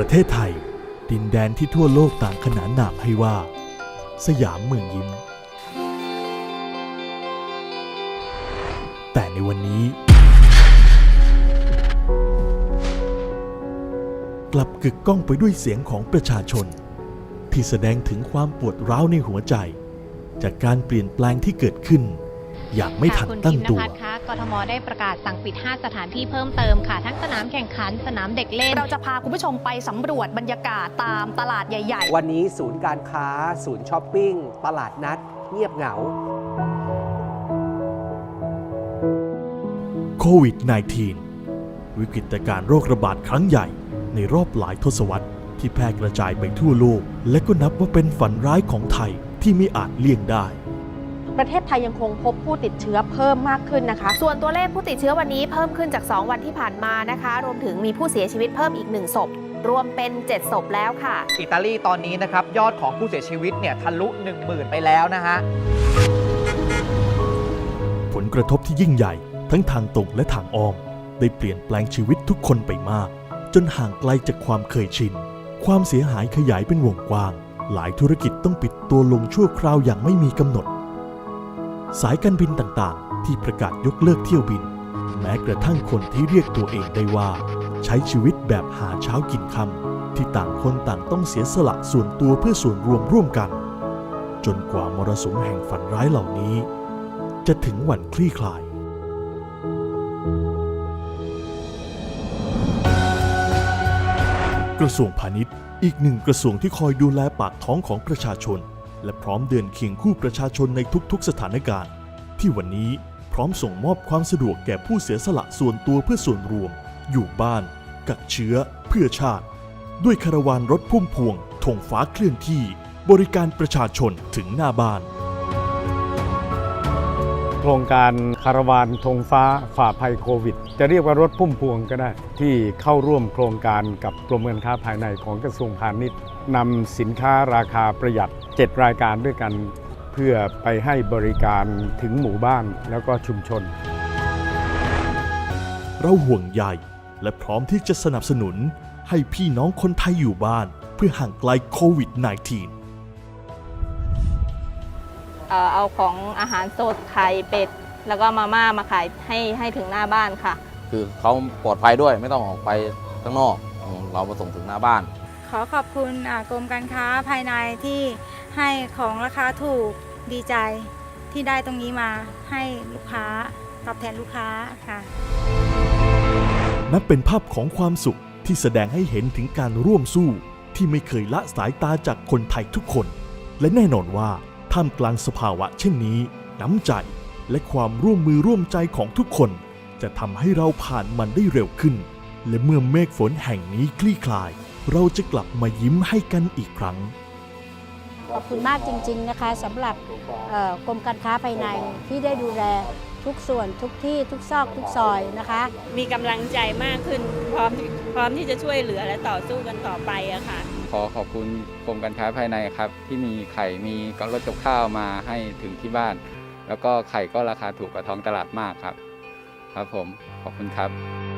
ประเทศไทย ดินแดนที่ทั่วโลกต่างขนานนามให้ว่า สยามเมืองยิ้ม แต่ในวันนี้ กลับกึกก้องไปด้วยเสียงของประชาชน ที่แสดงถึงความปวดร้าวในหัวใจ จากการเปลี่ยนแปลงที่เกิดขึ้น อย่างไม่ทันตั้งตัวนภัสคะ กทมได้ประกาศสั่งปิด 5 สถานที่เพิ่มเติมค่ะ ทั้งสนามแข่งขันสนามเด็กเล่น เราจะพาคุณผู้ชมไปสำรวจบรรยากาศตามตลาดใหญ่วันนี้ศูนย์การค้า ศูนย์ช้อปปิ้ง ตลาดนัด เงียบเหงาโควิด -19 วิกฤตการณ์โรคระบาดครั้งใหญ่ในรอบหลายทศวรรษที่แพร่กระจายไปทั่วโลก และก็นับว่าเป็นฝันร้ายของไทยที่ไม่อาจเลี่ยงได้ ประเทศไทยยังคงพบผู้ติดเชื้อเพิ่มมากขึ้นนะคะ ส่วนตัวเลขผู้ติดเชื้อวันนี้เพิ่มขึ้นจาก 2 วันที่ผ่านมานะคะ รวมถึงมีผู้เสียชีวิตเพิ่มอีก 1 ศพ รวมเป็น 7 ศพแล้วค่ะ อิตาลีตอนนี้นะครับ ยอดของผู้เสียชีวิตเนี่ยทะลุ 10,000 ไปแล้วนะฮะ ผลกระทบที่ยิ่งใหญ่ ทั้งทางตรงและทางอ้อม ได้เปลี่ยนแปลงชีวิตทุกคนไปมาก จนห่างไกลจากความเคยชิน ความเสียหายขยายเป็นวงกว้าง หลายธุรกิจต้องปิดตัวลงชั่วคราวอย่างไม่มีกำหนด สายการบินต่างๆ ที่ประกาศยกเลิกเที่ยวบิน แม้กระทั่งคนที่เรียกตัวเองได้ว่า ใช้ชีวิตแบบหาเช้ากินค่ำที่ต่างคนต่างต้องเสียสละส่วนตัวเพื่อส่วนรวมร่วมกัน จนกว่ามรสุมแห่งฝันร้ายเหล่านี้ จะถึงวันคลี่คลายกระทรวงพาณิชย์ อีกหนึ่งกระทรวงที่คอยดูแลปากท้องของประชาชน และพร้อมเดินเคียงคู่ประชาชนในทุกๆ สถานการณ์ ที่วันนี้พร้อมส่งมอบความสะดวกแก่ผู้เสียสละส่วนตัวเพื่อส่วนรวม อยู่บ้าน กักเชื้อ เพื่อชาติ ด้วยคาราวานรถพุ่มพวงธงฟ้าเคลื่อนที่ บริการประชาชนถึงหน้าบ้าน โครงการคาราวานธงฟ้าฝ่าภัยโควิด จะเรียกว่ารถพุ่มพวงก็ได้ ที่เข้าร่วมโครงการกับกรมการค้าภายในของกระทรวงพาณิชย์นำสินค้าราคาประหยัด 7 รายการด้วยกันเพื่อไปให้บริการถึงหมู่บ้านแล้วก็ชุมชน เราห่วงใยและพร้อมที่จะสนับสนุนให้พี่น้องคนไทยอยู่บ้าน เพื่อห่างไกลโควิด -19 เอ่อเอาของอาหารสดไข่เป็ด แล้วก็มาม่ามาขายให้ให้ถึงหน้าบ้านค่ะ คือเขาปลอดภัยด้วยไม่ต้องออกไปข้างนอกอืมเรามาส่งถึงหน้าบ้าน ขอขอบคุณอ่ากรมการค้าภายในที่ ให้ของราคาถูกดีใจที่ได้ตรงนี้มาให้ลูกค้าตอบแทนลูกค้าค่ะ นับเป็นภาพของความสุขที่แสดงให้เห็นถึงการร่วมสู้ที่ไม่เคยละสายตาจากคนไทยทุกคน และแน่นอนว่าท่ามกลางสภาวะเช่นนี้ น้ำใจและความร่วมมือร่วมใจของทุกคน จะทำให้เราผ่านมันได้เร็วขึ้น และเมื่อเมฆฝนแห่งนี้คลี่คลาย เราจะกลับมายิ้มให้กันอีกครั้ง ขอบคุณมากจริง ๆนะคะสำหรับเอ่อกรมการค้าภายในที่ได้ดูแลทุกส่วนทุกที่ทุกซอกทุกซอยนะคะ มีกำลังใจมากขึ้น พร้อมพร้อมที่จะช่วยเหลือและต่อสู้กันต่อไปอะค่ะ ขอขอบคุณกรมการค้าภายในครับ ที่มีไข่มีกรถจกข้าวมาให้ถึงที่บ้าน แล้วก็ไข่ก็ราคาถูกกว่าท้องตลาดมากครับ ครับผมขอบคุณครับ